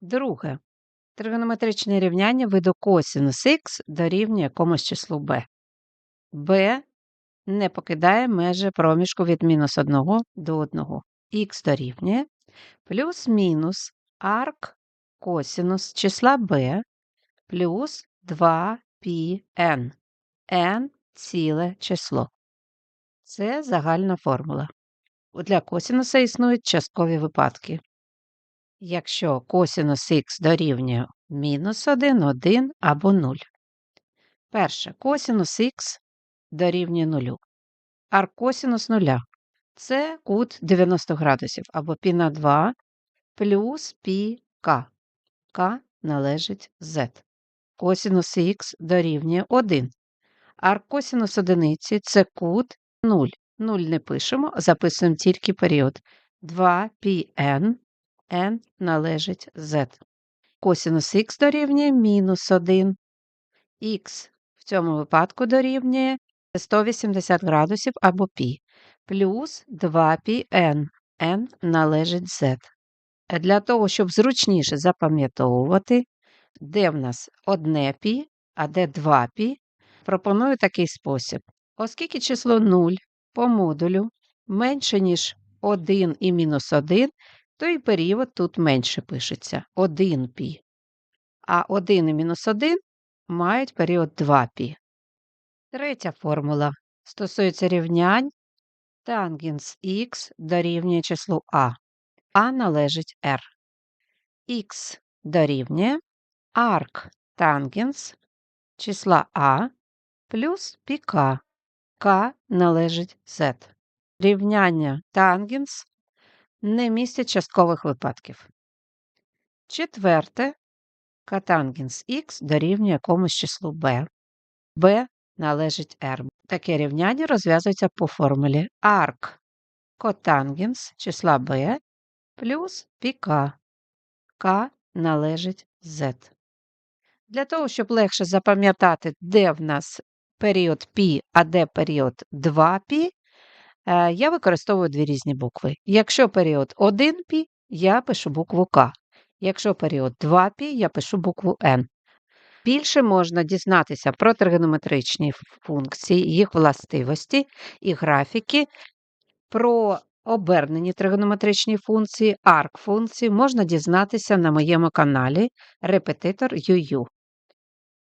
Друге. Тригонометричне рівняння виду косінус х дорівнює якомусь числу b. b не покидає межі проміжку від мінус 1 до 1. х дорівнює плюс-мінус арк косінус числа b плюс 2πn. n ціле число. Це загальна формула. Для косінуса існують часткові випадки Якщо косінус х дорівнює мінус 1, 1 або 0. Перше, косінус х дорівнює 0. Аркосінус 0 – це кут 90 градусів або π на 2 плюс πk. К належить z. Косінус х дорівнює 1. Аркосінус одиниці – це кут 0. 0 не пишемо, записуємо тільки період. 2πn, n належить z. Косінус х дорівнює мінус 1. х в цьому випадку дорівнює 180 градусів або π, плюс 2πn, n належить z. Для того, щоб зручніше запам'ятовувати, де в нас одне π, а де 2π, пропоную такий спосіб. Оскільки число 0 по модулю менше, ніж 1 і мінус 1, то і період тут менше пишеться 1 пі. А 1 і мінус 1 мають період 2 пі. Третя формула стосується рівнянь тангенс х дорівнює числу А. А належить R. Х дорівнює арк тангенс числа А плюс піка. К належить Z. Рівняння тангенс не містять часткових випадків. Четверте, катангенс х дорівнює якомусь числу b. b належить r. Таке рівняння розв'язується по формулі арк котангенс числа b плюс πk. К належить z. Для того, щоб легше запам'ятати, де в нас період π, а де період 2π, Е, я використовую дві різні букви. Якщо період 1π, я пишу букву К. Якщо період 2π, я пишу букву N. Більше можна дізнатися про тригонометричні функції, їх властивості і графіки, про обернені тригонометричні функції, арк функції можна дізнатися на моєму каналі Репетитор.